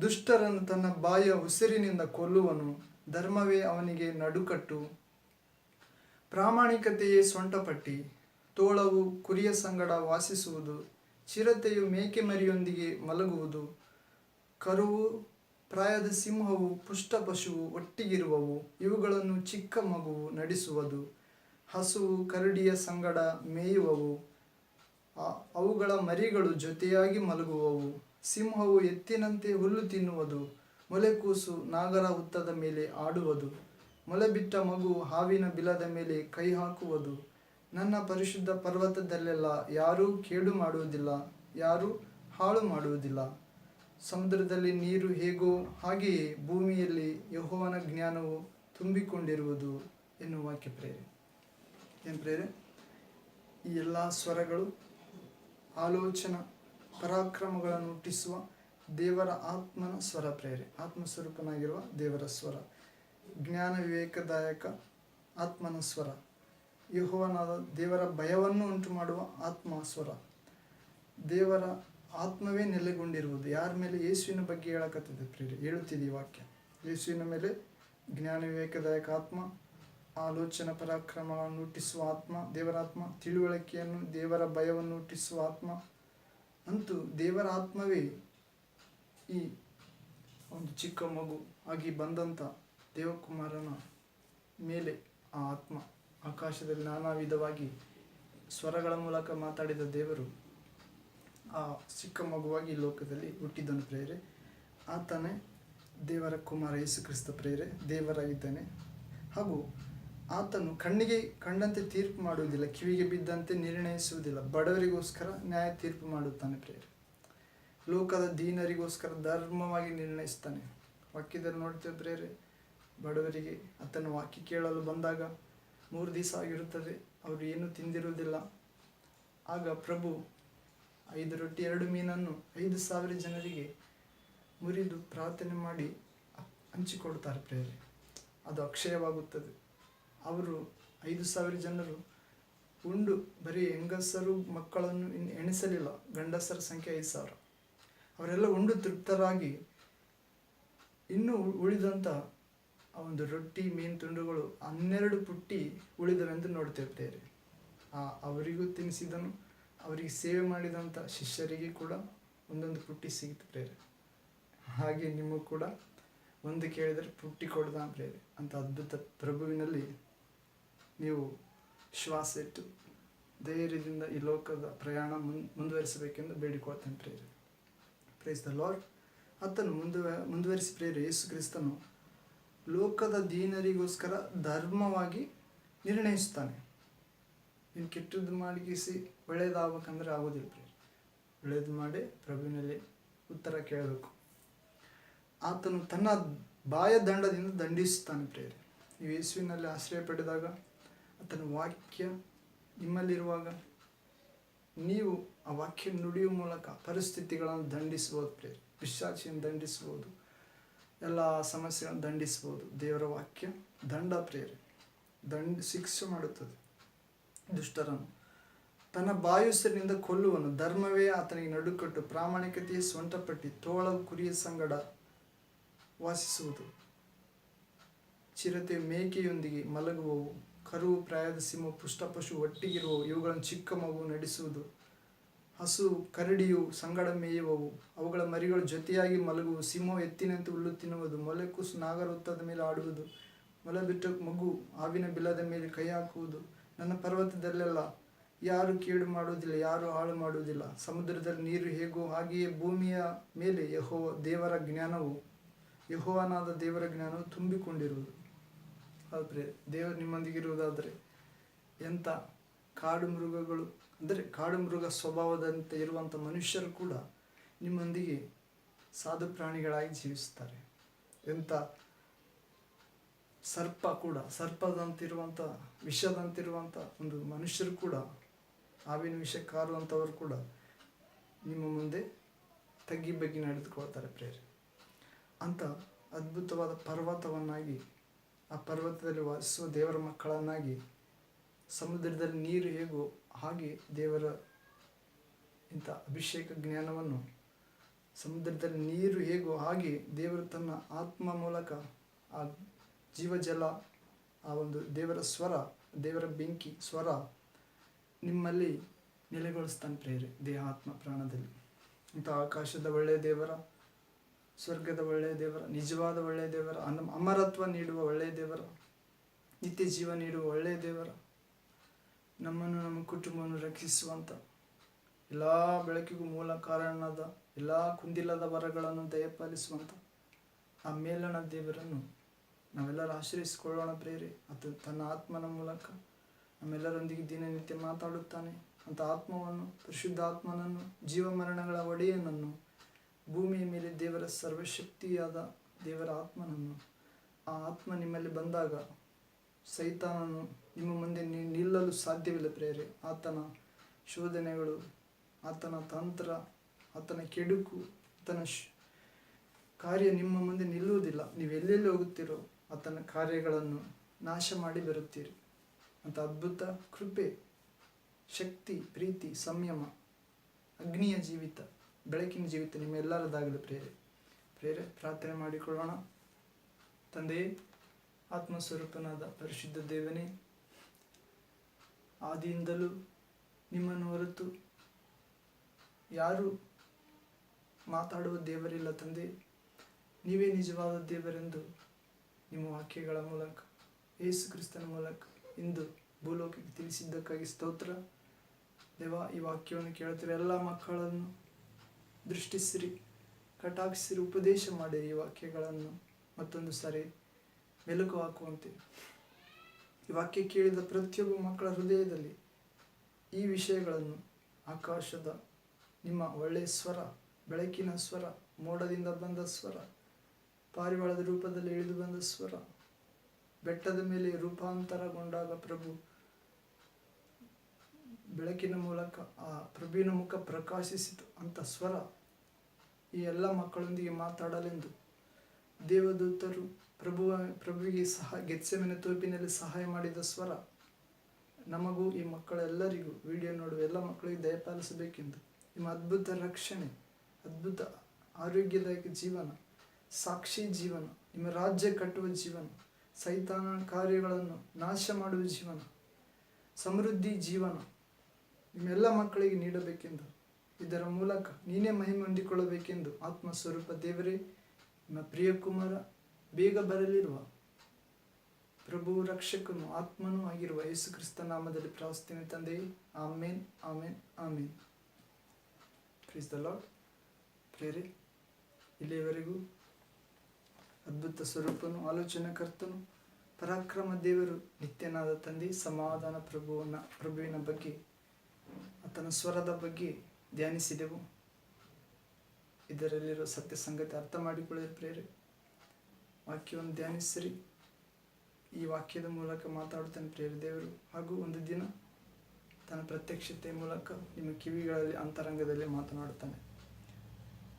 ದುಷ್ಟರನ್ನು ತನ್ನ ಬಾಯ ಉಸಿರಿನಿಂದ ಕೊಲ್ಲುವನು, ಧರ್ಮವೇ ಅವನಿಗೆ ನಡುಕಟ್ಟು. ಪ್ರಾಮಾಣಿಕತೆಯೇ ಸೊಂಟಪಟ್ಟಿ ತೋಳವು ಕುರಿಯ ಸಂಗಡ ವಾಸಿಸುವುದು, ಚಿರತೆಯು ಮೇಕೆ ಮರಿಯೊಂದಿಗೆ ಮಲಗುವುದು ಕರುವು, ಪ್ರಾಯದ ಸಿಂಹವು ಪುಷ್ಟ ಪಶುವು ಒಟ್ಟಿಗಿರುವವು, ಇವುಗಳನ್ನು ಚಿಕ್ಕ ಮಗುವು ನಡೆಸುವುದು. ಹಸುವು ಕರಡಿಯ ಸಂಗಡ ಮೇಯುವವು. ಅವುಗಳ ಮರಿಗಳು ಜೊತೆಯಾಗಿ ಮಲಗುವವು. ಸಿಂಹವು ಎತ್ತಿನಂತೆ ಹುಲ್ಲು ತಿನ್ನುವುದು. ಮೊಲೆಕೂಸು ನಾಗರ ಹುತ್ತದ ಮೇಲೆ ಆಡುವುದು. ಮೊಲೆಬಿಟ್ಟ ಮಗು ಹಾವಿನ ಬಿಲದ ಮೇಲೆ ಕೈ ಹಾಕುವುದು. ನನ್ನ ಪರಿಶುದ್ಧ ಪರ್ವತದಲ್ಲೆಲ್ಲ ಯಾರೂ ಕೇಡು ಮಾಡುವುದಿಲ್ಲ, ಯಾರೂ ಹಾಳು ಮಾಡುವುದಿಲ್ಲ. ಸಮುದ್ರದಲ್ಲಿ ನೀರು ಹೇಗೋ ಹಾಗೆಯೇ ಭೂಮಿಯಲ್ಲಿ ಯಹೋವನ ಜ್ಞಾನವು ತುಂಬಿಕೊಂಡಿರುವುದು ಎನ್ನುವ ವಾಕ್ಯ ಪ್ರೇರೆ. ಏನು ಪ್ರೇರೆ? ಈ ಎಲ್ಲ ಸ್ವರಗಳು ಆಲೋಚನಾ, ಪರಾಕ್ರಮಗಳನ್ನು ಹುಟ್ಟಿಸುವ ದೇವರ ಆತ್ಮನ ಸ್ವರ ಪ್ರೇರೆ. ಆತ್ಮಸ್ವರೂಪನಾಗಿರುವ ದೇವರ ಸ್ವರ. ಜ್ಞಾನ ವಿವೇಕದಾಯಕ ಆತ್ಮನ ಸ್ವರ. ಯಹೋವನಾದ ದೇವರ ಭಯವನ್ನು ಉಂಟು ಮಾಡುವ ಆತ್ಮ ಸ್ವರ. ದೇವರ ಆತ್ಮವೇ ನೆಲೆಗೊಂಡಿರುವುದು. ಯಾರ ಮೇಲೆ ಯೇಸುವಿನ ಬಗ್ಗೆ ಹೇಳಕತ್ತಿದೆ ಪ್ರೇರಿ ಈ ವಾಕ್ಯ. ಯೇಸುವಿನ ಮೇಲೆ ಜ್ಞಾನ ವಿವೇಕದಾಯಕ ಆತ್ಮ, ಆಲೋಚನಾ ಪರಾಕ್ರಮಗಳನ್ನು ಹುಟ್ಟಿಸುವ ಆತ್ಮ, ದೇವರಾತ್ಮ, ತಿಳುವಳಿಕೆಯನ್ನು, ದೇವರ ಭಯವನ್ನು ಹುಟ್ಟಿಸುವ ಆತ್ಮ. ಅಂತೂ ದೇವರ ಆತ್ಮವೇ ಈ ಒಂದು ಚಿಕ್ಕ ಮಗು ಆಗಿ ಬಂದಂಥ ದೇವಕುಮಾರನ ಮೇಲೆ ಆ ಆತ್ಮ. ಆಕಾಶದಲ್ಲಿ ನಾನಾ ವಿಧವಾಗಿ ಸ್ವರಗಳ ಮೂಲಕ ಮಾತಾಡಿದ ದೇವರು ಆ ಚಿಕ್ಕ ಮಗುವಾಗಿ ಲೋಕದಲ್ಲಿ ಹುಟ್ಟಿದ್ದನು ಪ್ರೇರೆ. ಆತನೇ ದೇವರ ಕುಮಾರ ಯೇಸು ಕ್ರಿಸ್ತ ಪ್ರೇರೆ, ದೇವರಾಗಿದ್ದಾನೆ. ಹಾಗೂ ಆತನು ಕಣ್ಣಿಗೆ ಕಂಡಂತೆ ತೀರ್ಪು ಮಾಡುವುದಿಲ್ಲ, ಕಿವಿಗೆ ಬಿದ್ದಂತೆ ನಿರ್ಣಯಿಸುವುದಿಲ್ಲ, ಬಡವರಿಗೋಸ್ಕರ ನ್ಯಾಯ ತೀರ್ಪು ಮಾಡುತ್ತಾನೆ ಪ್ರೇರೆ. ಲೋಕದ ದೀನರಿಗೋಸ್ಕರ ಧರ್ಮವಾಗಿ ನಿರ್ಣಯಿಸ್ತಾನೆ. ವಾಕ್ಯದಲ್ಲಿ ನೋಡ್ತೇವೆ ಪ್ರೇರೆ, ಬಡವರಿಗೆ ಆತನ ವಾಕ್ಯ ಕೇಳಲು ಬಂದಾಗ ಮೂರು ದಿವಸ ಆಗಿರುತ್ತದೆ, ಅವರು ಏನೂ ತಿಂದಿರುವುದಿಲ್ಲ. ಆಗ ಪ್ರಭು ಐದು ರೊಟ್ಟಿ, ಎರಡು ಮೀನನ್ನು ಐದು ಸಾವಿರ ಜನರಿಗೆ ಮುರಿದು ಪ್ರಾರ್ಥನೆ ಮಾಡಿ ಹಂಚಿಕೊಡ್ತಾರೆ ಪ್ರೇರೆ ಅದು ಅಕ್ಷಯವಾಗುತ್ತದೆ. ಅವರು ಐದು ಸಾವಿರ ಜನರು ಉಂಡು ಬರೀ ಹೆಂಗಸರು ಮಕ್ಕಳನ್ನು ಎಣಿಸಲಿಲ್ಲ, ಗಂಡಸರ ಸಂಖ್ಯೆ ಐದು ಸಾವಿರ. ಅವರೆಲ್ಲ ಉಂಡು ತೃಪ್ತರಾಗಿ ಇನ್ನೂ ಉಳಿದಂಥ ಆ ಒಂದು ರೊಟ್ಟಿ, ಮೀನು ತುಂಡುಗಳು ಹನ್ನೆರಡು ಪುಟ್ಟಿ ಉಳಿದವೆಂದು ಆ ಅವರಿಗೂ ತಿನ್ನಿಸಿದನು ಅವರಿಗೆ ಸೇವೆ ಮಾಡಿದಂಥ ಶಿಷ್ಯರಿಗೆ ಕೂಡ ಒಂದೊಂದು ಪುಟ್ಟಿ ಸಿಗುತ್ತೆ ಪ್ರೇರೆ. ಹಾಗೆ ನಿಮಗೂ ಕೂಡ ಒಂದು ಕೇಳಿದರೆ ಪುಟ್ಟಿ ಕೊಡ್ದ ಪ್ರೇರೆ. ಅಂತ ಅದ್ಭುತ ಪ್ರಭುವಿನಲ್ಲಿ ನೀವು ಶ್ವಾಸ ಇಟ್ಟು ಧೈರ್ಯದಿಂದ ಈ ಲೋಕದ ಪ್ರಯಾಣ ಮುನ್, ಮುಂದುವರಿಸಬೇಕೆಂದು ಬೇಡಿಕೊಳ್ತೇನೆ ಪ್ರೇರೆ. ಪ್ರೇಸ್ ದ ಲಾರ್ಡ್ ಆತನು ಮುಂದುವ, ಮುಂದುವರಿಸಿ ಪ್ರೇರೆ, ಯೇಸು ಕ್ರಿಸ್ತನು ಲೋಕದ ದೀನರಿಗೋಸ್ಕರ ಧರ್ಮವಾಗಿ ನಿರ್ಣಯಿಸ್ತಾನೆ ನೀನು ಕೆಟ್ಟದ್ದು ಮಾಡಿಗಿಸಿ ಒಳ್ಳೇದಾಗಬೇಕಂದ್ರೆ ಆಗೋದಿಲ್ಲ ಪ್ರೇರೆ ಒಳ್ಳೇದು ಮಾಡಿ ಪ್ರಭುವಿನಲ್ಲಿ ಉತ್ತರ ಕೇಳಬೇಕು. ಆತನು ತನ್ನ ಬಾಯ ದಂಡದಿಂದ ದಂಡಿಸುತ್ತಾನೆ ಪ್ರೇರಿ ನೀವು ಯೇಸುವಿನಲ್ಲಿ ಆಶ್ರಯ ಪಡೆದಾಗ ಆತನ ವಾಕ್ಯ ನಿಮ್ಮಲ್ಲಿರುವಾಗ ನೀವು ಆ ವಾಕ್ಯ ನುಡಿಯುವ ಮೂಲಕ ಪರಿಸ್ಥಿತಿಗಳನ್ನು ದಂಡಿಸ್ಬೋದು ಪ್ರೇರಿ ಪಿಶಾಚಿಯನ್ನು ದಂಡಿಸ್ಬೋದು, ಎಲ್ಲ ಸಮಸ್ಯೆಗಳನ್ನು ದಂಡಿಸ್ಬೋದು. ದೇವರ ವಾಕ್ಯ ದಂಡ ಪ್ರೇರಿ ದಂಡ ಶಿಕ್ಷೆ ಮಾಡುತ್ತದೆ. ದುಷ್ಟರನ್ನು ತನ್ನ ಬಾಯುಸರಿನಿಂದ ಕೊಲ್ಲುವನು. ಧರ್ಮವೇ ಆತನಿಗೆ ನಡುಕಟ್ಟು. ಪ್ರಾಮಾಣಿಕತೆಯೇ ಸೊಂಟಪಟ್ಟಿ ತೋಳ ಕುರಿಯ ಸಂಗಡ ವಾಸಿಸುವುದು. ಚಿರತೆ ಮೇಕೆಯೊಂದಿಗೆ ಮಲಗುವವು. ಕರು ಪ್ರಾಯದ ಸಿಂಹ ಪುಷ್ಟಪಶು ಒಟ್ಟಿಗಿರುವವು. ಇವುಗಳನ್ನು ಚಿಕ್ಕ ಮಗು ನಡೆಸುವುದು. ಹಸು, ಕರಡಿಯು ಸಂಗಡ ಮೇಯುವವು. ಅವುಗಳ ಮರಿಗಳು ಜೊತೆಯಾಗಿ ಮಲಗುವು ಸಿಂಹ ಎತ್ತಿನಂತೆ ಹುಲ್ಲು ತಿನ್ನುವುದು. ಮೊಲೆ ಕುಸು ನಾಗರವೃತ್ತದ ಮೇಲೆ ಆಡುವುದು. ಮೊಲ ಬಿಟ್ಟ ಮಗು ಹಾವಿನ ಬಿಲದ ಮೇಲೆ ಕೈ ಹಾಕುವುದು. ನನ್ನ ಪರ್ವತದಲ್ಲೆಲ್ಲ ಯಾರು ಕೇಡು ಮಾಡುವುದಿಲ್ಲ, ಯಾರು ಹಾಳು ಮಾಡುವುದಿಲ್ಲ. ಸಮುದ್ರದಲ್ಲಿ ನೀರು ಹೇಗೋ ಹಾಗೆಯೇ ಭೂಮಿಯ ಮೇಲೆ ಯಹೋ ದೇವರ ಜ್ಞಾನವು, ಯಹೋವನಾದ ದೇವರ ಜ್ಞಾನವು ತುಂಬಿಕೊಂಡಿರುವುದು. ಆದರೆ ದೇವರು ನಿಮ್ಮೊಂದಿಗಿರುವುದಾದರೆ ಎಂಥ ಕಾಡು ಮೃಗಗಳು, ಅಂದರೆ ಕಾಡು ಮೃಗ ಸ್ವಭಾವದಂತೆ ಇರುವಂಥ ಮನುಷ್ಯರು ಕೂಡ ನಿಮ್ಮೊಂದಿಗೆ ಸಾಧು ಪ್ರಾಣಿಗಳಾಗಿ ಜೀವಿಸ್ತಾರೆ ಎಂಥ ಸರ್ಪ ಕೂಡ ಸರ್ಪದಂತಿರುವಂಥ ವಿಷದಂತಿರುವಂಥ ಒಂದು ಮನುಷ್ಯರು ಕೂಡ, ಹಾವಿನ ವಿಷ ಕಾರುವಂಥವರು ಕೂಡ ನಿಮ್ಮ ಮುಂದೆ ತಗ್ಗಿ ಬಗ್ಗಿ ನಡೆದುಕೊಳ್ತಾರೆ ಪ್ರೇರಿ ಅಂತ ಅದ್ಭುತವಾದ ಪರ್ವತವನ್ನಾಗಿ, ಆ ಪರ್ವತದಲ್ಲಿ ವಾಸಿಸುವ ದೇವರ ಮಕ್ಕಳನ್ನಾಗಿ, ಸಮುದ್ರದಲ್ಲಿ ನೀರು ಹೇಗೋ ಹಾಗೆ ದೇವರ ಇಂಥ ಅಭಿಷೇಕ ಜ್ಞಾನವನ್ನು, ಸಮುದ್ರದಲ್ಲಿ ನೀರು ಹೇಗೋ ಹಾಗೆ ದೇವರು ತನ್ನ ಆತ್ಮ ಮೂಲಕ ಆ ಜೀವಜಲ, ಆ ಒಂದು ದೇವರ ಸ್ವರ, ದೇವರ ಬೆಂಕಿ ಸ್ವರ ನಿಮ್ಮಲ್ಲಿ ನೆಲೆಗೊಳಿಸ್ತಾನೆ ಪ್ರೇರೆ ದೇಹ ಆತ್ಮ ಪ್ರಾಣದಲ್ಲಿ. ಇಂಥ ಆಕಾಶದ ಒಳ್ಳೆಯ ದೇವರ, ಸ್ವರ್ಗದ ಒಳ್ಳೆಯ ದೇವರ, ನಿಜವಾದ ಒಳ್ಳೆಯ ದೇವರ ಅನ ಅಮರತ್ವ ನೀಡುವ ಒಳ್ಳೆಯ ದೇವರ, ನಿತ್ಯ ಜೀವ ನೀಡುವ ಒಳ್ಳೆಯ ದೇವರ, ನಮ್ಮನ್ನು ನಮ್ಮ ಕುಟುಂಬವನ್ನು ರಕ್ಷಿಸುವಂಥ ಎಲ್ಲ ಬೆಳಕಿಗೂ ಮೂಲ ಕಾರಣದ ಎಲ್ಲ ಕುಂದಿಲ್ಲದ ವರಗಳನ್ನು ದಯಪಾಲಿಸುವಂಥ ಆ ಮೇಲಣ ದೇವರನ್ನು ನಾವೆಲ್ಲರೂ ಆಶ್ರಯಿಸಿಕೊಳ್ಳೋಣ ಪ್ರೇರೆ ಅದು ತನ್ನ ಆತ್ಮನ ಮೂಲಕ ನಮ್ಮೆಲ್ಲರೊಂದಿಗೆ ದಿನನಿತ್ಯ ಮಾತಾಡುತ್ತಾನೆ. ಅಂತ ಆತ್ಮವನ್ನು ಪರಿಶುದ್ಧ ಆತ್ಮನನ್ನು ಜೀವ ಮರಣಗಳ ಒಡೆಯನನ್ನು, ಭೂಮಿಯ ಮೇಲೆ ದೇವರ ಸರ್ವಶಕ್ತಿಯಾದ ದೇವರ ಆತ್ಮನನ್ನು, ಆ ಆತ್ಮ ನಿಮ್ಮಲ್ಲಿ ಬಂದಾಗ ಸೈತಾನನು ನಿಮ್ಮ ಮುಂದೆ ನಿಲ್ಲಲು ಸಾಧ್ಯವಿಲ್ಲ ಪ್ರೇರೆ ಆತನ ಶೋಧನೆಗಳು, ಆತನ ತಂತ್ರ, ಆತನ ಕೆಡುಕು, ಆತನ ಶ್, ಕಾರ್ಯ ನಿಮ್ಮ ಮುಂದೆ ನಿಲ್ಲುವುದಿಲ್ಲ. ನೀವು ಎಲ್ಲೆಲ್ಲಿ ಹೋಗುತ್ತೀರೋ ಆತನ ಕಾರ್ಯಗಳನ್ನು ನಾಶ ಮಾಡಿ ಬರುತ್ತೀರಿ. ಅಂತ ಅದ್ಭುತ ಕೃಪೆ, ಶಕ್ತಿ, ಪ್ರೀತಿ, ಸಂಯಮ, ಅಗ್ನಿಯ ಜೀವಿತ, ಬೆಳಕಿನ ಜೀವಿತ ನಿಮ್ಮೆಲ್ಲರದಾಗಲಿ ಪ್ರೇರೆ ಪ್ರೇರೆ ಪ್ರಾರ್ಥನೆ ಮಾಡಿಕೊಳ್ಳೋಣ. ತಂದೆಯೇ, ಆತ್ಮಸ್ವರೂಪನಾದ ಪರಿಶುದ್ಧ ದೇವನೇ, ಆದಿಯಿಂದಲೂ ನಿಮ್ಮನ್ನು ಹೊರತು ಯಾರು ಮಾತಾಡುವ ದೇವರಿಲ್ಲ ತಂದೆ. ನೀವೇ ನಿಜವಾದ ದೇವರೆಂದು ನಿಮ್ಮ ವಾಕ್ಯಗಳ ಮೂಲಕ, ಯೇಸು ಕ್ರಿಸ್ತನ ಮೂಲಕ ಇಂದು ಭೂಲೋಕಕ್ಕೆ ತಿಳಿಸಿದ್ದಕ್ಕಾಗಿ ಸ್ತೋತ್ರ. ದೇವ, ಈ ವಾಕ್ಯವನ್ನು ಕೇಳ್ತಿರೋ. ಎಲ್ಲ ಮಕ್ಕಳನ್ನು ದೃಷ್ಟಿಸಿರಿ, ಕಟಾಕ್ಷಿಸಿರಿ, ಉಪದೇಶ ಮಾಡಿರಿ ಈ ವಾಕ್ಯಗಳನ್ನು ಮತ್ತೊಂದು ಸಾರಿ ಮೆಲುಕು ಹಾಕುವಂತೆ. ಈ ವಾಕ್ಯ ಕೇಳಿದ ಪ್ರತಿಯೊಬ್ಬ ಮಕ್ಕಳ ಹೃದಯದಲ್ಲಿ ಈ ವಿಷಯಗಳನ್ನು, ಆಕಾಶದ ನಿಮ್ಮ ಒಳ್ಳೆಯ ಸ್ವರ, ಬೆಳಕಿನ ಸ್ವರ, ಮೋಡದಿಂದ ಬಂದ ಸ್ವರ ಪಾರಿವಾಳದ ರೂಪದಲ್ಲಿ ಇಳಿದು ಬಂದ ಸ್ವರ. ಬೆಟ್ಟದ ಮೇಲೆ ರೂಪಾಂತರಗೊಂಡಾಗ ಪ್ರಭು, ಬೆಳಕಿನ ಮೂಲಕ ಆ ಪ್ರಭುವಿನ ಮುಖ ಪ್ರಕಾಶಿಸಿತು. ಅಂತ ಸ್ವರ ಈ ಎಲ್ಲ ಮಕ್ಕಳೊಂದಿಗೆ ಮಾತಾಡಲೆಂದು ದೇವದೂತರು ಪ್ರಭುವ ಪ್ರಭುವಿಗೆ ಸಹ ಗೆತ್ಸೆಮನೆ ತೋಪಿನಲ್ಲಿ ಸಹಾಯ ಮಾಡಿದ ಸ್ವರ. ನಮಗೂ ಈ ಮಕ್ಕಳೆಲ್ಲರಿಗೂ ವಿಡಿಯೋ ನೋಡುವ ಎಲ್ಲ ಮಕ್ಕಳಿಗೆ ದಯಪಾಲಿಸಬೇಕೆಂದು. ನಿಮ್ಮ ಅದ್ಭುತ ರಕ್ಷಣೆ, ಅದ್ಭುತ ಆರೋಗ್ಯದಾಯಕ ಜೀವನ. ಸಾಕ್ಷಿ ಜೀವನ, ನಿಮ್ಮ ರಾಜ್ಯ ಕಟ್ಟುವ ಜೀವನ, ಸೈತಾನ ಕಾರ್ಯಗಳನ್ನು ನಾಶ ಮಾಡುವ ಜೀವನ, ಸಮೃದ್ಧಿ ಜೀವನ ನಿಮ್ಮೆಲ್ಲ ಮಕ್ಕಳಿಗೆ ನೀಡಬೇಕೆಂದು. ಇದರ ಮೂಲಕ ನೀನೇ ಮಹಿಮೆ ಹೊಂದಿಕೊಳ್ಳಬೇಕೆಂದು ಆತ್ಮ ಸ್ವರೂಪ ದೇವರೇ, ನಿಮ್ಮ ಪ್ರಿಯ ಕುಮಾರ, ಬೇಗ ಬರಲಿರುವ ಪ್ರಭು, ರಕ್ಷಕನು, ಆತ್ಮನೂ ಆಗಿರುವ ಯೇಸು ಕ್ರಿಸ್ತ ನಾಮದಲ್ಲಿ ಪ್ರಾರ್ಥನೆ ತಂದೆಯೇ amen amen amen. ಪ್ರೀಸ್ the Lord ಪ್ರೇರೆ ಇಲ್ಲಿಯವರೆಗೂ ಅದ್ಭುತ ಸ್ವರೂಪನು, ಆಲೋಚನಾಕರ್ತನು, ಪರಾಕ್ರಮ ದೇವರು, ನಿತ್ಯನಾದ ತಂದೆ, ಸಮಾಧಾನ ಪ್ರಭುವನ್ನ, ಪ್ರಭುವಿನ ಬಗ್ಗೆ, ಆತನ ಸ್ವರದ ಬಗ್ಗೆ ಧ್ಯಾನಿಸಿದೆವು. ಇದರಲ್ಲಿರೋ ಸತ್ಯ ಸಂಗತಿ ಅರ್ಥ ಮಾಡಿಕೊಳ್ಳಲು ಪ್ರೇರೆ ವಾಕ್ಯವನ್ನು ಧ್ಯಾನಿಸಿರಿ. ಈ ವಾಕ್ಯದ ಮೂಲಕ ಮಾತಾಡುತ್ತಾನೆ ಪ್ರೇರೆ ದೇವರು. ಹಾಗೂ ಒಂದು ದಿನ ತನ್ನ ಪ್ರತ್ಯಕ್ಷತೆ ಮೂಲಕ ನಿಮ್ಮ ಕಿವಿಗಳಲ್ಲಿ ಅಂತರಂಗದಲ್ಲಿ ಮಾತನಾಡುತ್ತಾನೆ.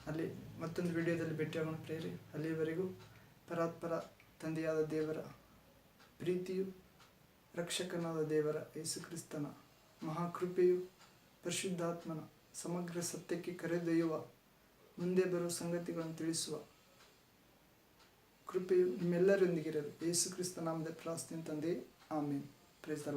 ಅಲ್ಲಿ ಮತ್ತೊಂದು ವಿಡಿಯೋದಲ್ಲಿ ಭೇಟಿಯಾಗೋಣ ಪ್ರೇರಿ ಅಲ್ಲಿಯವರೆಗೂ ಪರಾತ್ಪರ ತಂದೆಯಾದ ದೇವರ ಪ್ರೀತಿಯು ರಕ್ಷಕನಾದ ದೇವರ ಯೇಸು ಕ್ರಿಸ್ತನ ಮಹಾಕೃಪೆಯು ಪರಿಶುದ್ಧಾತ್ಮನ ಸಮಗ್ರ ಸತ್ಯಕ್ಕೆ ಕರೆದೊಯ್ಯುವ ಮುಂದೆ ಬರುವ ಸಂಗತಿಗಳನ್ನು ತಿಳಿಸುವ ಕೃಪೆಯು ನಿಮ್ಮೆಲ್ಲರೊಂದಿಗಿರಲು. ಯೇಸು ಕ್ರಿಸ್ತ ನಾಮದ ಪ್ರಾರ್ಥನೆ ತಂದೆ. ಆಮೇನ್. Praise the